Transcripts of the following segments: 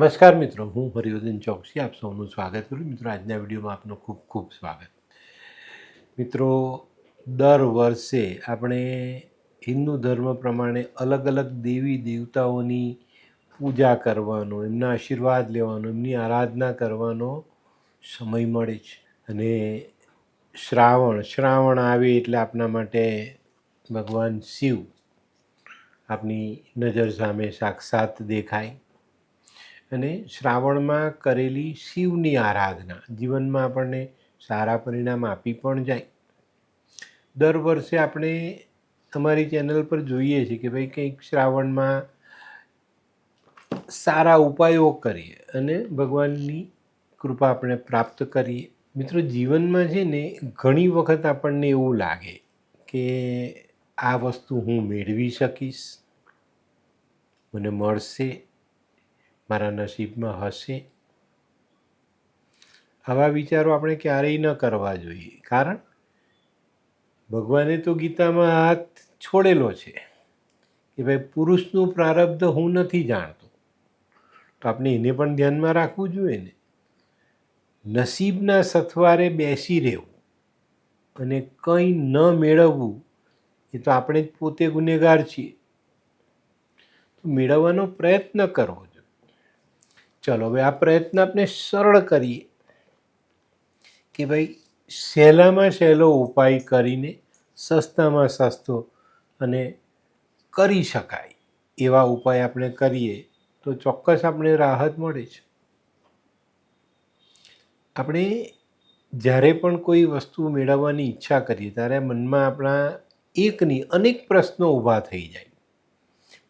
નમસ્કાર મિત્રો, હું હરિવર્ધન ચોકસી, આપ સૌનું સ્વાગત કરું મિત્રો, આજના વિડીયોમાં આપનું ખૂબ ખૂબ સ્વાગત. મિત્રો, દર વર્ષે આપણે હિન્દુ ધર્મ પ્રમાણે અલગ અલગ દેવી દેવતાઓની પૂજા કરવાનો, એમના આશીર્વાદ લેવાનો, એમની આરાધના કરવાનો સમય મળે છે. અને શ્રાવણ શ્રાવણ આવે એટલે આપણા માટે ભગવાન શિવ આપની નજર સામે સાક્ષાત દેખાય. અને શ્રાવણમાં કરેલી શિવની આરાધના જીવનમાં આપણને સારા પરિણામ આપી પણ જાય. દર વર્ષે આપણે અમારી ચેનલ પર જોઈએ છીએ કે ભાઈ કંઈક શ્રાવણમાં સારા ઉપાયો કરીએ અને ભગવાનની કૃપા આપણે પ્રાપ્ત કરીએ. મિત્રો, જીવનમાં છે ને ઘણી વખત આપણને એવું લાગે કે આ વસ્તુ હું મેળવી શકીશ, મને મળશે મારા નસીબમાં હશે. આવા વિચારો આપણે ક્યારેય ન કરવા જોઈએ. કારણ, ભગવાને તો ગીતામાં હાથ છોડેલો છે કે ભાઈ, પુરુષનું પ્રારબ્ધ હું નથી જાણતો. તો આપણે એને પણ ધ્યાનમાં રાખવું જોઈએ ને. નસીબના સથવારે બેસી રહેવું અને કંઈ ન મેળવવું એ તો આપણે જ પોતે ગુનેગાર છીએ. તો મેળવવાનો પ્રયત્ન કરવો ચલો, હવે આ પ્રયત્ન આપણે સરળ કરીએ કે ભાઈ, સહેલામાં સહેલો ઉપાય કરીને, સસ્તામાં સસ્તો અને કરી શકાય એવા ઉપાય આપણે કરીએ તો ચોક્કસ આપણે રાહત મળે છે. આપણે જ્યારે પણ કોઈ વસ્તુ મેળવવાની ઈચ્છા કરીએ, ત્યારે મનમાં આપણા એકની અનેક પ્રશ્નો ઊભા થઈ જાય.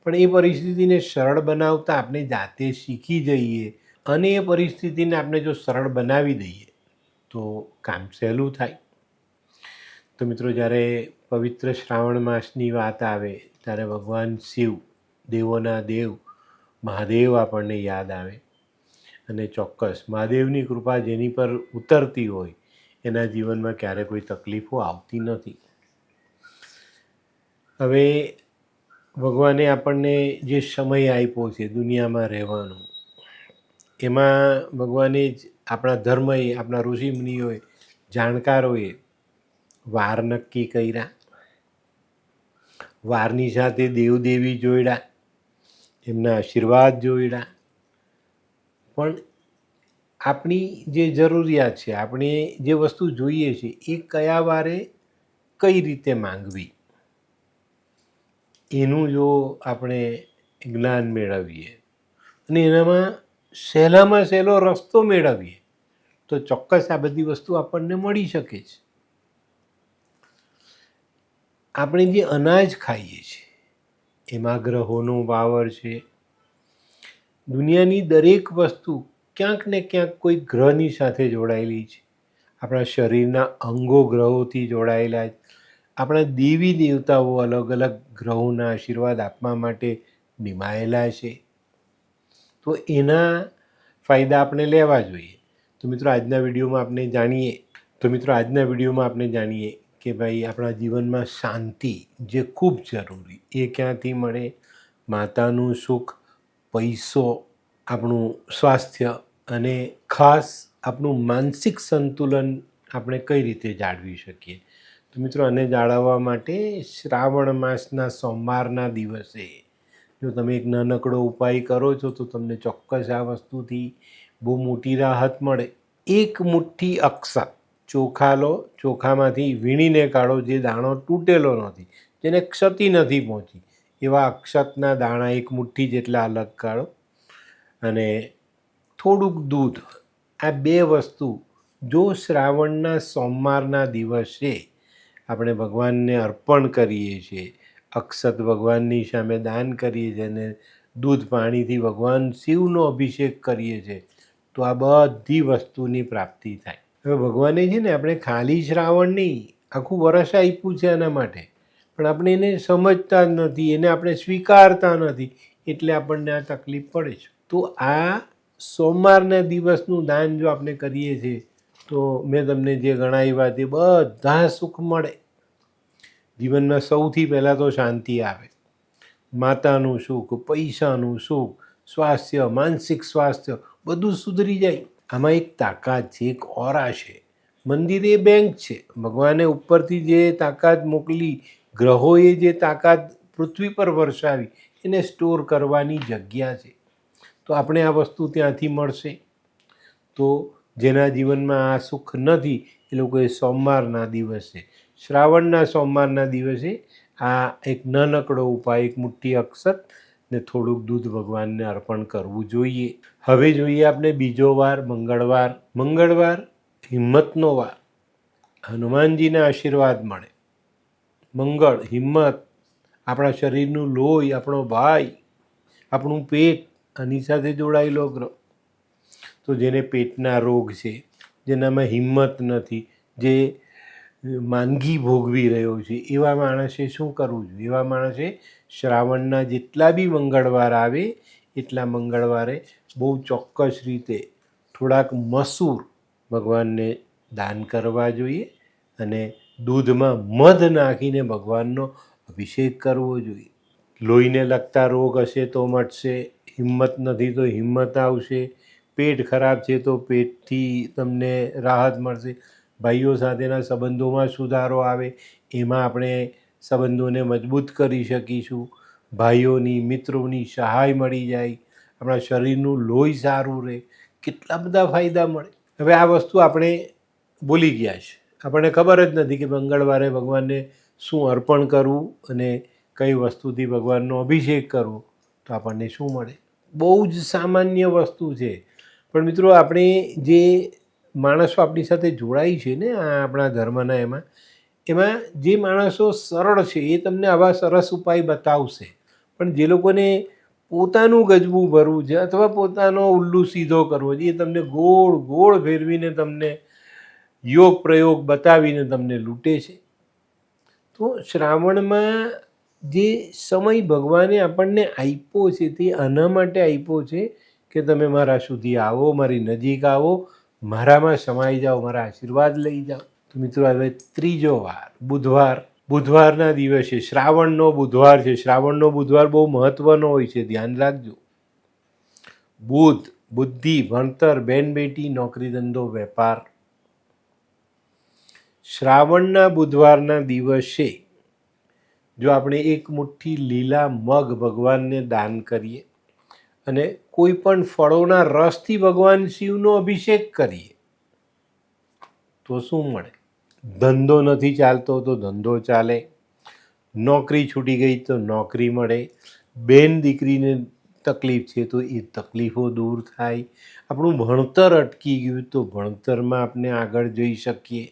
પણ એ પરિસ્થિતિને સરળ બનાવતા આપણે જાતે શીખી જઈએ અને એ પરિસ્થિતિને આપણે જો સરળ બનાવી દઈએ, તો કામ સહેલું થાય. તો મિત્રો, જ્યારે પવિત્ર શ્રાવણ માસની વાત આવે, ત્યારે ભગવાન શિવ, દેવોના દેવ, મહાદેવ આપણને યાદ આવે. અને ચોક્કસ મહાદેવની કૃપા જેની પર ઉતરતી હોય, એના જીવનમાં ક્યારે કોઈ તકલીફો આવતી નથી. હવે ભગવાને આપણને જે સમય આપ્યો છે દુનિયામાં રહેવાનો, એમાં ભગવાને જ આપણા ધર્મએ, આપણા ઋષિ મુનિઓએ જાણકારોએ વાર નક્કી કર્યા. વારની સાથે દેવદેવી જોડ્યા, એમના આશીર્વાદ જોડ્યા. પણ આપણી જે જરૂરિયાત છે, આપણે જે વસ્તુ જોઈએ છે, એ કયા વારે કઈ રીતે માંગવી? એનું જો આપણે જ્ઞાન મેળવીએ અને એનામાં સહેલામાં સહેલો રસ્તો મેળવીએ, તો ચોક્કસ આ બધી વસ્તુ આપણને મળી શકે છે. આપણે જે અનાજ ખાઈએ છીએ, એમાં ગ્રહોનો વાવર છે. દુનિયાની દરેક વસ્તુ ક્યાંક ને ક્યાંક કોઈ ગ્રહની સાથે જોડાયેલી છે. આપણા શરીરના અંગો ગ્રહોથી જોડાયેલા છે. આપણા દેવી દેવતાઓ અલગ અલગ ગ્રહોના આશીર્વાદ આપવા માટે નિમાયેલા છે. તો એના ફાયદા આપણે લેવા જોઈએ. તો મિત્રો, આજના વિડીયોમાં આપણે જાણીએ, તો મિત્રો, આજના વિડીયોમાં આપણે જાણીએ કે ભાઈ, આપણા જીવનમાં શાંતિ જે ખૂબ જરૂરી, એ ક્યાંથી મળે? માતાનું સુખ, પૈસો, આપણું સ્વાસ્થ્ય અને ખાસ આપણું માનસિક સંતુલન આપણે કઈ રીતે જાળવી શકીએ? તો મિત્રો, આને જાળવવા માટે શ્રાવણ માસના સોમવારના દિવસે જો તમે એક નાનકડો ઉપાય કરો છો, તો તમને ચોક્કસ આ વસ્તુથી બહુ મોટી રાહત મળે. એક મુઠ્ઠી અક્ષત ચોખા લો, ચોખામાંથી વીણીને કાઢો, જે દાણો તૂટેલો નથી, જેને ક્ષતિ નથી પહોંચી, એવા અક્ષતના દાણા એક મુઠ્ઠી જેટલા અલગ કાઢો અને થોડુંક દૂધ. આ બે વસ્તુ જો શ્રાવણના સોમવારના દિવસે આપણે ભગવાનને અર્પણ કરીએ છીએ. અક્ષત ભગવાનની સામે દાન કરીએ છીએ અને દૂધ પાણીથી ભગવાન શિવનો અભિષેક કરીએ છીએ. તો આ બધી વસ્તુની પ્રાપ્તિ થાય. હવે ભગવાને છે ને આપણે ખાલી શ્રાવણ નહીં, આખું વરસ આપ્યું છે એના માટે. પણ આપણે એને સમજતા જ નથી, એને આપણે સ્વીકારતા નથી, એટલે આપણને આ તકલીફ પડે છે. તો આ સોમવારના દિવસનું દાન જો આપણે કરીએ છીએ, તો મેં તમને જે ગણાવ્યા તે બધા સુખ મળે. જીવનમાં સૌથી પહેલાં તો શાંતિ આવે. માતાનું સુખ, પૈસાનું સુખ, સ્વાસ્થ્ય, માનસિક સ્વાસ્થ્ય બધું સુધરી જાય. આમાં એક તાકાત છે, એક ઓરા છે. મંદિર એ બેંક છે. ભગવાને ઉપરથી જે તાકાત મોકલી, ગ્રહોએ જે તાકાત પૃથ્વી પર વરસાવી, એને સ્ટોર કરવાની જગ્યા છે. તો આપણે આ વસ્તુ ત્યાંથી મળશે. તો જેના જીવનમાં આ સુખ નથી, એ લોકોએ સોમવારના દિવસે શ્રાવણના સોમવારના દિવસે આ એક નાનકડો ઉપાય, એક મુઠ્ઠી અક્ષત ને થોડુંક દૂધ ભગવાનને અર્પણ કરવું જોઈએ. હવે જોઈએ આપણે બીજો વાર, મંગળવાર. મંગળવાર હિંમતનો વાર. હનુમાનજીના આશીર્વાદ મળે. મંગળ, હિંમત, આપણા શરીરનું લોહી, આપણો ભાઈ, આપણું પેટ, આની સાથે જોડાયેલો ગ્રહ. તો જેને પેટના રોગ છે, જેનામાં હિંમત નથી, જે માંદગી ભોગવી રહ્યો છે. એવા માણસે શું કરવું જોઈએ? એવા માણસે શ્રાવણના જેટલા બી મંગળવાર આવે, એટલા મંગળવારે બહુ ચોક્કસ રીતે થોડાક મસૂર ભગવાનને દાન કરવા જોઈએ અને દૂધમાં મધ નાખીને ભગવાનનો અભિષેક કરવો જોઈએ. લોહીને લગતા રોગ હશે તો મટશે, હિંમત નથી તો હિંમત આવશે, પેટ ખરાબ છે તો પેટથી તમને રાહત મળશે. ભાઈઓ સાથેના સંબંધોમાં સુધારો આવે, એમાં આપણે સંબંધોને મજબૂત કરી શકીશું. ભાઈઓની, મિત્રોની સહાય મળી જાય, આપણા શરીરનું લોહી સારું રહે, કેટલા બધા ફાયદા મળે. હવે આ વસ્તુ આપણે ભૂલી ગયા છે. આપણને ખબર જ નથી કે મંગળવારે ભગવાનને શું અર્પણ કરવું અને કઈ વસ્તુથી ભગવાનનો અભિષેક કરવો, તો આપણને શું મળે? બહુ જ સામાન્ય વસ્તુ છે. પણ મિત્રો, આપણે જે માણસો આપણી સાથે જોડાય છે ને આ આપણા ધર્મના એમાં એમાં જે માણસો સરળ છે એ તમને આવા સરસ ઉપાય બતાવશે. પણ જે લોકોને પોતાનું ગજવું ભરવું છે અથવા પોતાનો ઉલ્લુ સીધો કરવો છે એ તમને ગોળ ગોળ ફેરવીને તમને યોગ પ્રયોગ બતાવીને તમને લૂંટે છે. તો શ્રાવણમાં જે સમય ભગવાને આપણને આપ્યો છે તે આના માટે આપ્યો છે કે તમે મારા સુધી આવો, મારી નજીક આવો મારામાં સમાઈ જાઓ, મારા આશીર્વાદ લઈ જાઓ. તો મિત્રો, હવે ત્રીજો વાર, બુધવાર, બુધવારના દિવસે, શ્રાવણનો બુધવાર છે. શ્રાવણનો બુધવાર બહુ મહત્વનો હોય છે, ધ્યાન રાખજો. બુધ, બુદ્ધિ, ભણતર, બેન બેટી, નોકરી ધંધો, વેપાર. શ્રાવણના બુધવારના દિવસે, જો આપણે એક મુઠ્ઠી લીલા મગ ભગવાનને દાન કરીએ અને કોઈ પણ ફળોના રસથી ભગવાન શિવનો અભિષેક કરીએ, તો શું મળે? ધંધો નથી ચાલતો તો ધંધો ચાલે. નોકરી છૂટી ગઈ તો નોકરી મળે. બેન દીકરીને તકલીફ છે તો એ તકલીફો દૂર થાય. આપણું ભણતર અટકી ગયું તો ભણતરમાં આપણે આગળ જઈ શકીએ.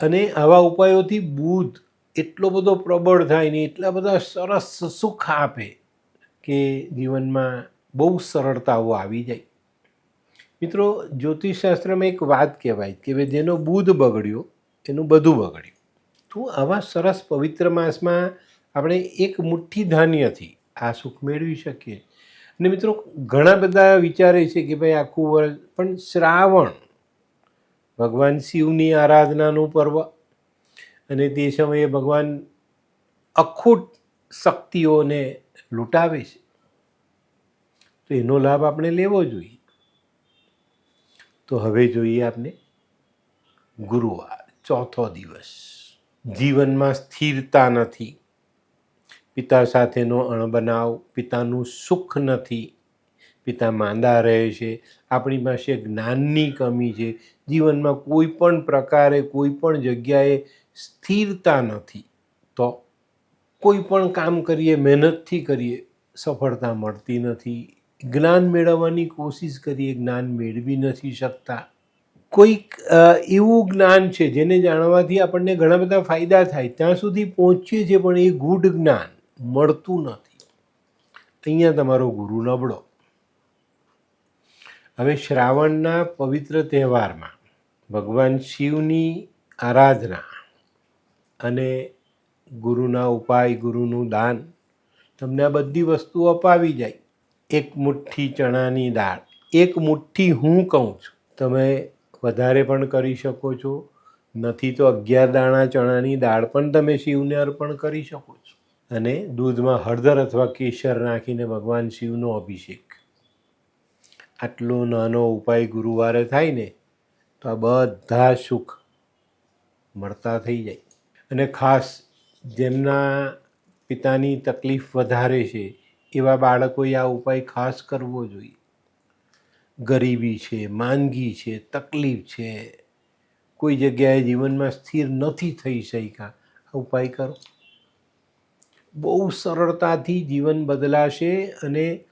અને આવા ઉપાયોથી બુધ એટલો બધો પ્રબળ થાય ને એટલા બધા સરસ સુખ આપે કે જીવનમાં બહુ સરળતાઓ આવી જાય. મિત્રો, જ્યોતિષશાસ્ત્રમાં એક વાત કહેવાય કે ભાઈ જેનો બુધ બગડ્યો, એનું બધું બગડ્યું. તો આવા સરસ પવિત્ર માસમાં આપણે એક મુઠ્ઠી ધાન્યથી આ સુખ મેળવી શકીએ. અને મિત્રો, ઘણા બધા વિચારે છે કે ભાઈ આખું વર્ષ, પણ શ્રાવણ, ભગવાન શિવની આરાધનાનું પર્વ, અને તે સમયે ભગવાન અખૂટ શક્તિઓને લૂંટાવે છે. તો એનો લાભ આપણે લેવો જોઈએ. તો હવે જોઈએ આપણે ગુરુવાર, ચોથો દિવસ. જીવનમાં સ્થિરતા નથી. પિતા સાથેનો અણબનાવ, પિતાનું સુખ નથી. પિતા માંદા રહે છે. આપણી પાસે જ્ઞાનની કમી છે. જીવનમાં કોઈ પણ પ્રકારે, કોઈ પણ જગ્યાએ સ્થિરતા નથી. તો કોઈ પણ કામ કરીએ, મહેનતથી કરીએ, સફળતા મળતી નથી. જ્ઞાન મેળવવાની કોશિશ કરીએ, જ્ઞાન મેળવી નથી શકતા. કોઈક એવું જ્ઞાન છે જેને જાણવાથી આપણને ઘણા બધા ફાયદા થાય. ત્યાં સુધી પહોંચીએ છીએ પણ એ ગૂઢ જ્ઞાન મળતું નથી. અહીંયા તમારો ગુરુ નબળો. હવે શ્રાવણના પવિત્ર તહેવારમાં ભગવાન શિવની આરાધના અને ગુરુના ઉપાય, ગુરુનું દાન તમને આ બધી વસ્તુઓ અપાવી જાય. એક મુઠ્ઠી ચણાની દાળ. એક મુઠ્ઠી હું કહું છું. તમે વધારે પણ કરી શકો છો. નથી તો અગિયાર દાણા ચણાની દાળ પણ તમે શિવને અર્પણ કરી શકો છો. અને દૂધમાં હળદર અથવા કેસર નાખીને ભગવાન શિવનો અભિષેક. આટલો નાનો ઉપાય ગુરુવારે થાય ને, તો આ બધા સુખ મળતા થઈ જાય. અને ખાસ જેમના પિતાની તકલીફ વધારે છે એવા બાળકોએ આ ઉપાય ખાસ કરવો જોઈએ. ગરીબી છે, માંદગી છે, તકલીફ છે, કોઈ જગ્યાએ જીવનમાં સ્થિર નથી થઈ શક્યા. આ ઉપાય કરો. બહુ સરળતાથી જીવન બદલાશે અને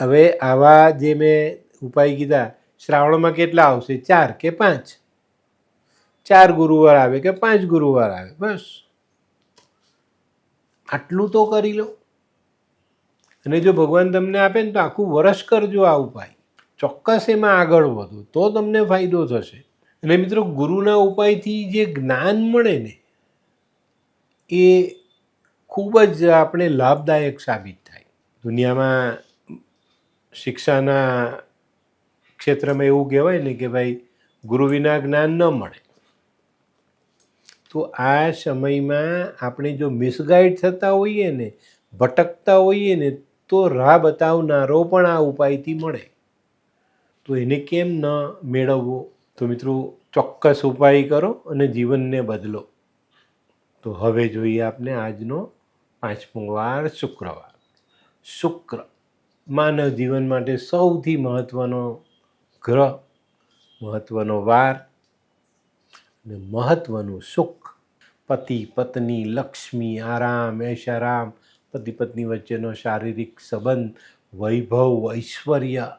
હવે આવા જે મેં ઉપાય કીધા, શ્રાવણમાં કેટલા આવશે? ચાર કે પાંચ? ચાર ગુરુવાર આવે કે પાંચ ગુરુવાર આવે? બસ. આટલું તો કરી લો. અને જો ભગવાન તમને આપે ને તો આખું વરસ કરજો આ ઉપાય. ચોક્કસ એમાં આગળ વધો, તો તમને ફાયદો થશે. અને મિત્રો, ગુરુના ઉપાયથી જે જ્ઞાન મળે ને, એ ખૂબ જ આપણે લાભદાયક સાબિત થાય. દુનિયામાં શિક્ષાના ક્ષેત્રમાં એવું કહેવાય ને કે ભાઈ, ગુરુ વિના જ્ઞાન ન મળે. તો આ સમયમાં આપણે જો મિસગાઈડ થતા હોઈએ ને, ભટકતા હોઈએ ને તો રાહ બતાવનારો પણ આ ઉપાયથી મળે. તો એને કેમ ન મેળવવો? તો મિત્રો, ચોક્કસ ઉપાય કરો અને જીવનને બદલો. તો હવે જોઈએ આપને આજનો પાંચમો વાર, શુક્રવાર. શુક્ર માનવ જીવન માટે સૌથી મહત્ત્વનો ગ્રહ મહત્ત્વનો વાર અને મહત્ત્વનું સુખ. પતિ, પત્ની, લક્ષ્મી, આરામ ઐશારામ પતિ પત્ની વચ્ચેનો શારીરિક સંબંધ, વૈભવ, ઐશ્વર્ય,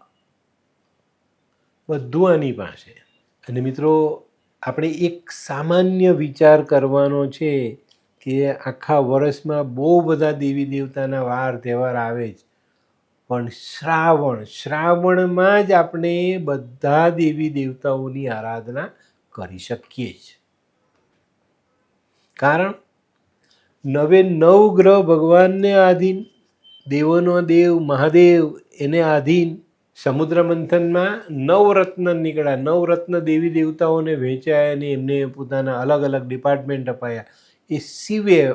બધું આની પાસે. અને મિત્રો, આપણે એક સામાન્ય વિચાર કરવાનો છે કે આખા વર્ષમાં બહુ બધા દેવી દેવતાના વાર, તહેવાર આવે જ. પણ શ્રાવણ, શ્રાવણમાં જ આપણે બધા દેવી દેવતાઓની આરાધના કરી શકીએ જ. કારણ નવે નવ ગ્રહ ભગવાનને આધીન, દેવોનો દેવ, મહાદેવ, એને આધીન, સમુદ્ર મંથનમાં નવરત્ન નીકળ્યા. નવરત્ન દેવી દેવતાઓને વહેંચાયા અને એમને પોતાના અલગ અલગ ડિપાર્ટમેન્ટ અપાયા. એ શિવે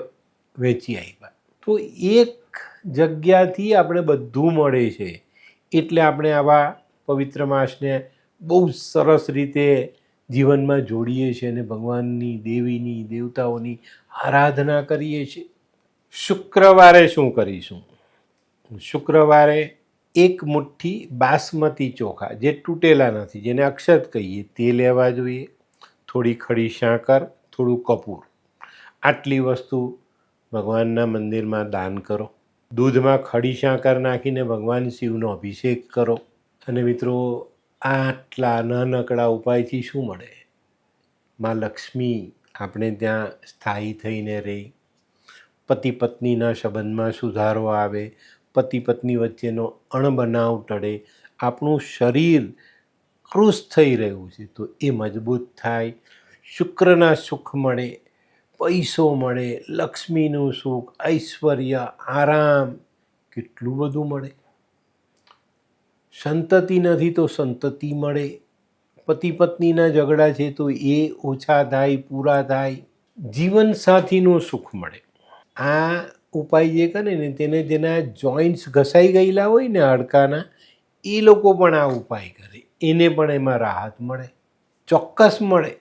વેચી આપ્યા. તો એક જગ્યાથી આપણે બધું મળે છે. એટલે આપણે આવા પવિત્ર માસને બહુ સરસ રીતે જીવનમાં જોડીએ છીએ અને ભગવાનની, દેવીની, દેવતાઓની આરાધના કરીએ છીએ. શુક્રવારે શું કરીશું? શુક્રવારે એક મુઠ્ઠી બાસમતી ચોખા, જે તૂટેલા નથી, જેને અક્ષત કહીએ, તે લેવા જોઈએ. થોડી ખડી સાકર, થોડું કપૂર. આટલી વસ્તુ ભગવાનના મંદિરમાં દાન કરો. દૂધમાં ખડી સાકર નાખીને ભગવાન શિવનો અભિષેક કરો. અને મિત્રો, આટલા નાનકડા ઉપાયથી શું મળે? માં લક્ષ્મી આપણે ત્યાં સ્થાયી થઈને રહી. પતિ પત્નીના સંબંધમાં સુધારો આવે, પતિ પત્ની વચ્ચેનો અણબનાવ ટળે, આપણું શરીર ક્રુશ થઈ રહ્યું છે તો એ મજબૂત થાય. શુક્રના સુખ મળે, પૈસો મળે, લક્ષ્મીનું સુખ, ઐશ્વર્ય, આરામ, કેટલું બધું મળે. સંતતિ નથી તો સંતતિ મળે. પતિ પત્નીના ઝઘડા છે તો એ ઓછા થાય, પૂરા થાય. જીવન સાથીનું સુખ મળે. આ ઉપાય જે કરે ને તેને જેના જોઈન્ટ્સ ઘસાઈ ગયેલા હોય ને હાડકાના, એ લોકો પણ આ ઉપાય કરે. એને પણ એમાં રાહત મળે, ચોક્કસ મળે.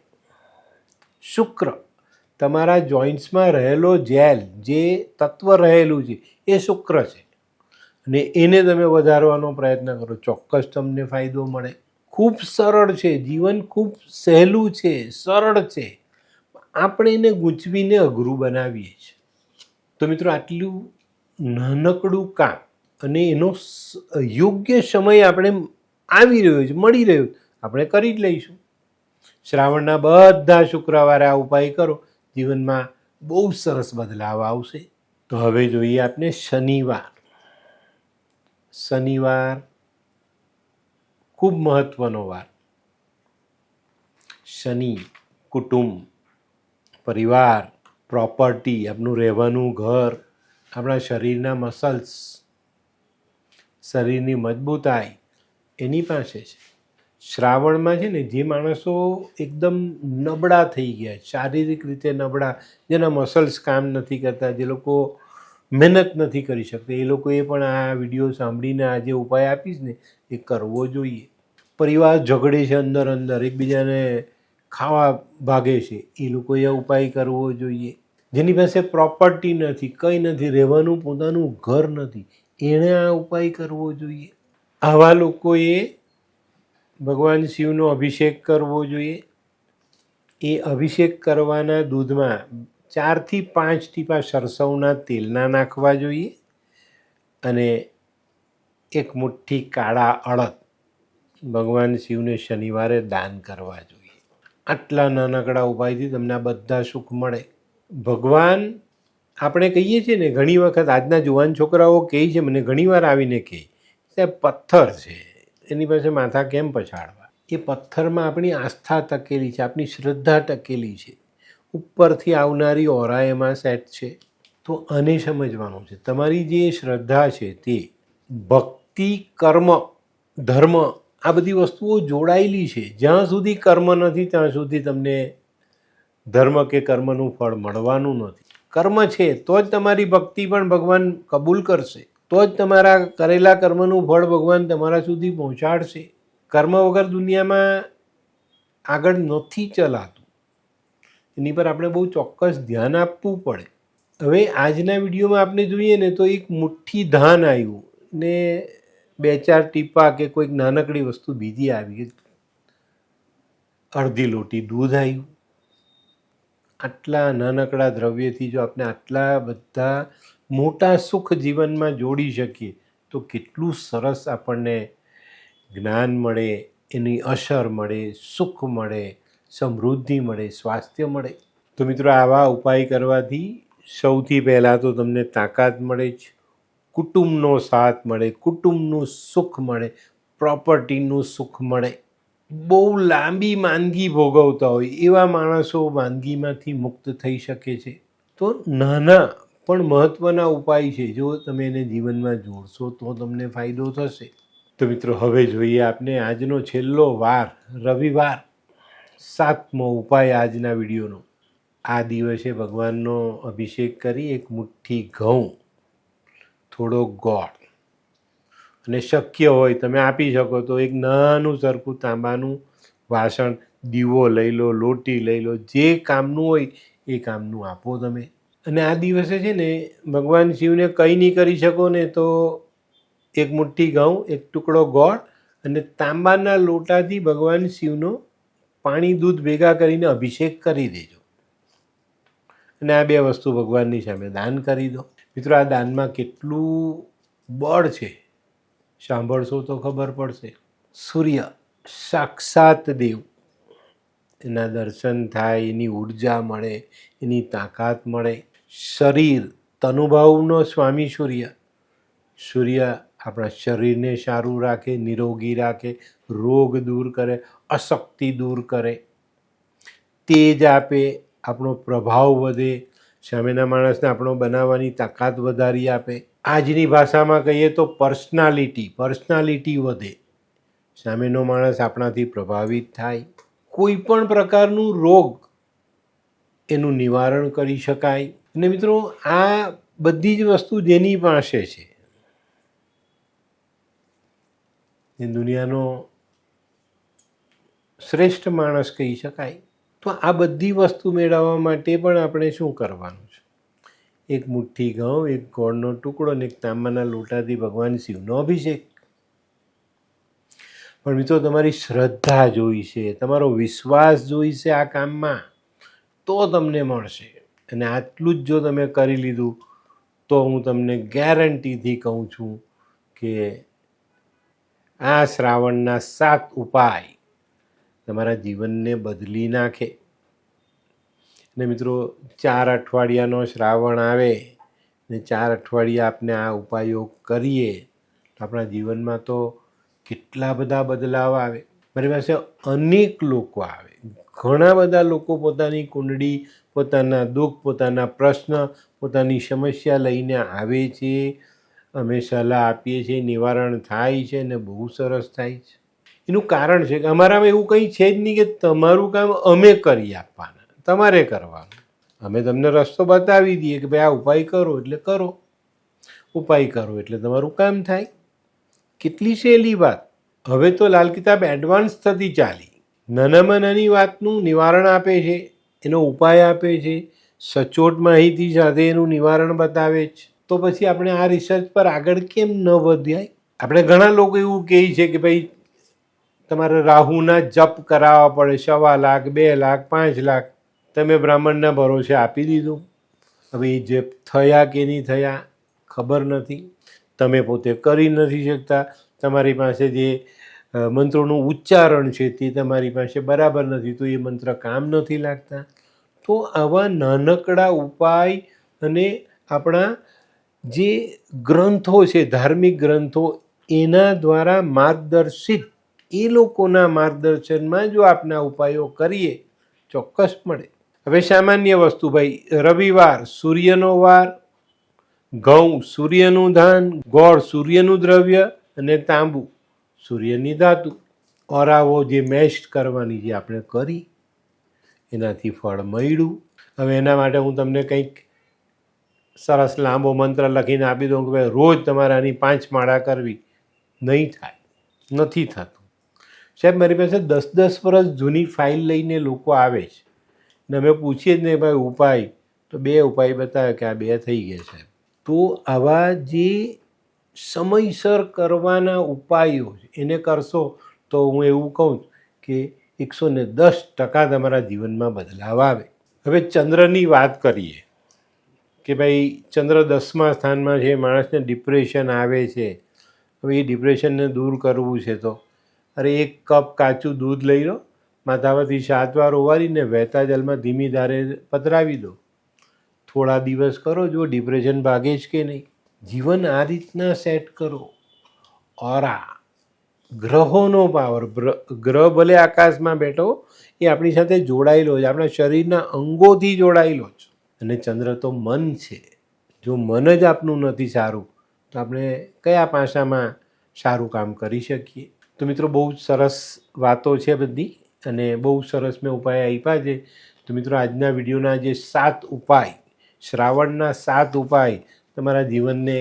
શુક્ર, તમારા જોઈન્ટ્સમાં રહેલો જેલ, જે તત્વ રહેલું છે, એ શુક્ર છે. અને એને તમે વધારવાનો પ્રયત્ન કરો, ચોક્કસ તમને ફાયદો મળે. ખૂબ સરળ છે, જીવન ખૂબ સહેલું છે, સરળ છે. આપણે એને ગૂંચવીને અઘરું બનાવીએ છીએ. તો મિત્રો આટલું નાનકડું કામ અને એનો યોગ્ય સમય આપણે આવી રહ્યો છે, મળી રહ્યો આપણે કરી જ લઈશું. શ્રાવણના બધા શુક્રવારે આ ઉપાય કરો. જીવનમાં બહુ સરસ બદલાવ આવશે. તો હવે જોઈએ આપણે શનિવાર. શનિવાર ખૂબ મહત્વનો વાર. શનિ, કુટુંબ, પરિવાર, પ્રોપર્ટી આપણું રહેવાનું ઘર, આપણા શરીરના મસલ્સ, શરીરની મજબૂતાઈ, એની પાસે છે. શ્રાવણમાં છે ને જે માણસો એકદમ નબળા થઈ ગયા, શારીરિક રીતે નબળા, જેના મસલ્સ કામ નથી કરતા, જે લોકો મહેનત નથી કરી શકતા, એ લોકોએ પણ આ વીડિયો સાંભળીને આ જે ઉપાય આપીશ ને, એ કરવો જોઈએ. પરિવાર ઝઘડે છે અંદર અંદર, એકબીજાને ખાવા ભાગે છે. એ લોકોએ ઉપાય કરવો જોઈએ. જેની પાસે પ્રોપર્ટી નથી, કંઈ નથી, રહેવાનું પોતાનું ઘર નથી, એણે આ ઉપાય કરવો જોઈએ. આવા લોકોએ ભગવાન શિવનો અભિષેક કરવો જોઈએ. એ અભિષેક કરવાના દૂધમાં ચારથી પાંચ ટીપા સરસવના તેલના નાખવા જોઈએ અને એક મુઠ્ઠી કાળા અડદ ભગવાન શિવને શનિવારે દાન કરવા જોઈએ. આટલા નાનકડા ઉપાયથી તમને આ બધા સુખ મળે. ભગવાન, આપણે કહીએ છીએ ને, ઘણી વખત આજના જુવાન છોકરાઓ કહે છે, મને ઘણીવાર આવીને કહે કે પથ્થર છે. એની પાસે માથા કેમ પછાડવા? એ પથ્થરમાં આપણી આસ્થા ટકેલી છે, આપણી શ્રદ્ધા ટકેલી છે. ઉપરથી આવનારી ઓરા એમાં સેટ છે. તો આને સમજવાનું છે. તમારી જે શ્રદ્ધા છે તે ભક્તિ, કર્મ, ધર્મ આ બધી વસ્તુઓ જોડાયેલી છે. જ્યાં સુધી કર્મ નથી, ત્યાં સુધી તમને ધર્મ કે કર્મનું ફળ મળવાનું નથી. કર્મ છે, તો જ તમારી ભક્તિ પણ ભગવાન કબૂલ કરશે. તો જ તમારા કરેલા કર્મનું ફળ ભગવાન તમારા સુધી પહોંચાડશે. કર્મ વગર દુનિયામાં આગળ નથી ચલાતું. એની પર આપણે બહુ ચોક્કસ ધ્યાન આપવું પડે. હવે આજના વિડીયોમાં આપણે જોઈએ ને તો એક મુઠ્ઠી ધાન આવ્યું ને બે ચાર ટીપા કે કોઈક નાનકડી વસ્તુ બીજી આવી અડધી લોટી દૂધ આવ્યું આટલા નાનકડા દ્રવ્યથી જો આપણે આટલા બધા મોટા સુખ જીવનમાં જોડી શકીએ, તો કેટલું સરસ આપણને જ્ઞાન મળે, એની અસર મળે, સુખ મળે, સમૃદ્ધિ મળે, સ્વાસ્થ્ય મળે. તો મિત્રો આવા ઉપાય કરવાથી સૌથી પહેલાં તો તમને તાકાત મળે જ. કુટુંબનો સાથ મળે, કુટુંબનું સુખ મળે, પ્રોપર્ટીનું સુખ મળે. બહુ લાંબી માંદગી ભોગવતા હોય એવા માણસો માંદગીમાંથી મુક્ત થઈ શકે છે. તો નાના પણ મહત્ત્વના ઉપાય છે. જો તમે એને જીવનમાં જોડશો તો તમને ફાયદો થશે. તો મિત્રો, હવે જોઈએ આપને આજનો છેલ્લો વાર, રવિવાર. સાતમો ઉપાય આજના વિડીયોનો. આ દિવસે ભગવાનનો અભિષેક કરી એક મુઠ્ઠી ઘઉં. થોડો ગોળ. અને શક્ય હોય તમે આપી શકો તો એક નાનું સરખું તાંબાનું વાસણ, દીવો લઈ લો, લોટી લઈ લો, જે કામનું હોય એ કામનું આપો તમે. અને આ દિવસે છે ને ભગવાન શિવને કંઈ નહીં કરી શકો ને તો એક મુઠ્ઠી ઘઉં, એક ટુકડો ગોળ અને તાંબાના લોટાથી ભગવાન શિવનો પાણી દૂધ ભેગા કરીને અભિષેક કરી દેજો. અને આ બે વસ્તુ ભગવાનની સામે દાન કરી દો. મિત્રો, આ દાનમાં કેટલું બળ છે? સાંભળશો તો ખબર પડશે. સૂર્ય સાક્ષાત દેવ. એના દર્શન થાય, એની ઊર્જા મળે, એની તાકાત મળે. શરીર તનુભાવનો સ્વામી સૂર્ય. સૂર્ય આપણા શરીરને સારું રાખે, નિરોગી રાખે, રોગ દૂર કરે, અશક્તિ દૂર કરે. તેજ આપે, આપણો પ્રભાવ વધે સામેના માણસને આપણો બનાવવાની તાકાત વધારી આપે. આજની ભાષામાં કહીએ તો પર્સનાલિટી પર્સનાલિટી વધે. સામેનો માણસ આપણાથી પ્રભાવિત થાય. કોઈ પણ પ્રકારનું રોગ એનું નિવારણ કરી શકાય. અને મિત્રો, આ બધી જ વસ્તુ જેની પાસે છે, એ દુનિયાનો શ્રેષ્ઠ માણસ કહી શકાય. તો આ બધી વસ્તુ મેળવવા માટે પણ આપણે શું કરવાનું છે? એક મુઠ્ઠી ઘઉં, એક ગોળનો ટુકડો અને એક તાંબાના લોટાથી ભગવાન શિવનો અભિષેક. પણ મિત્રો, તમારી શ્રદ્ધા જોઈશે, તમારો વિશ્વાસ જોઈશે આ કામમાં, તો તમને મળશે. અને આટલું જ જો તમે કરી લીધું, તો હું તમને ગેરંટીથી કહું છું કે આ શ્રાવણના સાત ઉપાય તમારા જીવનને બદલી નાખે. ને મિત્રો, ચાર અઠવાડિયાનો શ્રાવણ આવે ને ચાર અઠવાડિયા આપણે આ ઉપાયો કરીએ, તો આપણા જીવનમાં તો કેટલા બધા બદલાવ આવે. મારી પાસે અનેક લોકો આવે. ઘણા બધા લોકો પોતાની કુંડળી, પોતાના દુઃખ, પોતાના પ્રશ્ન, પોતાની સમસ્યા લઈને આવે છે. અમે સલાહ આપીએ છીએ, નિવારણ થાય છે ને બહુ સરસ થાય છે. એનું કારણ છે કે અમારામાં એવું કંઈ છે જ નહીં કે તમારું કામ અમે કરી આપવાના, તમારે કરવાનું. અમે તમને રસ્તો બતાવી દઈએ કે ભાઈ આ ઉપાય કરો એટલે કરો. ઉપાય કરો એટલે તમારું કામ થાય. કેટલી સહેલી વાત. હવે તો લાલ કિતાબ એડવાન્સ થતી ચાલી. નાનામાં નાની વાતનું નિવારણ આપે છે, એનો ઉપાય આપે છે, સચોટ માહિતી સાથે એનું નિવારણ બતાવે છે. તો પછી આપણે આ રિસર્ચ પર આગળ કેમ ન વધ્યાય? આપણે ઘણા લોકો એવું કહે છે કે ભાઈ તમારે રાહુના જપ કરાવવા પડે સવા લાખ, બે લાખ, પાંચ લાખ. તમે બ્રાહ્મણના ભરોસે આપી દીધું. હવે એ જે થયા કે નહીં થયા, ખબર નથી. તમે પોતે કરી નથી શકતા. તમારી પાસે જે મંત્રોનું ઉચ્ચારણ છે તે તમારી પાસે બરાબર નથી, તો એ મંત્ર કામ નથી લાગતા. તો આવા નાનકડા ઉપાય અને આપણા જે ગ્રંથો છે, ધાર્મિક ગ્રંથો, એના દ્વારા માર્ગદર્શિત એ લોકોના માર્ગદર્શનમાં જો આપણે ઉપાયો કરીએ, ચોક્કસ મળે. હવે સામાન્ય વસ્તુ ભાઈ, રવિવાર સૂર્યનો વાર, ઘઉં સૂર્યનું ધાન, ગોળ સૂર્યનું દ્રવ્ય અને તાંબુ સૂર્યની ધાતુ. ઓરાવો જે મેશ કરવાની જે આપણે કરી, એનાથી ફળ મળ્યું. હવે એના માટે હું તમને કંઈક સરસ લાંબો મંત્ર લખીને આપી દઉં કે ભાઈ, રોજ તમારે આની પાંચ માળા કરવી નહીં થાય, નથી થતું. સાહેબ, મારી પાસે દસ દસ વર્ષ જૂની ફાઇલ લઈને લોકો આવે છે. ને અમે પૂછીએ જ નહીં, ભાઈ, ઉપાય. તો બે ઉપાય બતાવે કે આ બે થઈ ગયા છે. તો આવા જે સમયસર કરવાના ઉપાયો એને કરશો તો હું એવું કહું કે એકસો ને દસ ટકા તમારા જીવનમાં બદલાવ આવે. હવે ચંદ્રની વાત કરીએ કે ભાઈ, ચંદ્ર દસમા સ્થાનમાં છે, માણસને ડિપ્રેશન આવે છે. હવે એ ડિપ્રેશનને દૂર કરવું છે તો? અરે એક કપ કાચું દૂધ લઈ લો, માથામાંથી સાત વાર ઓવારીને વહેતા જલમાં ધીમી ધારે પધરાવી દો. થોડા દિવસ કરો જો ડિપ્રેશન ભાગે જ કે નહીં. જીવન આ રીતના સેટ કરો. ઓરા, ગ્રહોનો પાવર ગ્રહ ભલે આકાશમાં બેઠો એ આપણી સાથે જોડાયેલો છે. આપણા શરીરના અંગોથી જોડાયેલો છે. અને ચંદ્ર તો મન છે. જો મન જ આપનું નથી સારું, તો આપણે કયા પાસામાં સારું કામ કરી શકીએ? તો મિત્રો, બહુ સરસ વાતો છે બધી અને બહુ સરસ મેં ઉપાય આપ્યા છે. તો મિત્રો, આજના વિડીયોના જે સાત ઉપાય, શ્રાવણના સાત ઉપાય તમારા જીવનને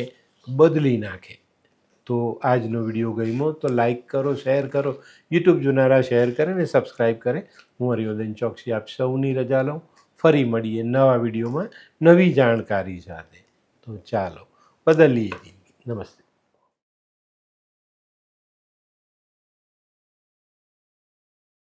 બદલી નાખે. તો આજનો વીડિયો ગમ્યો તો લાઈક કરો, શેર કરો, યુટ્યુબ જોનારા શેર કરે ને સબસ્ક્રાઈબ કરે. હું હરિવર્ધન ચોકસી આપ સૌની રજા લઉં. ફરી મળીએ નવા વિડીયોમાં નવી જાણકારી સાથે. તો ચાલો, બદલીએ નમસ્તે.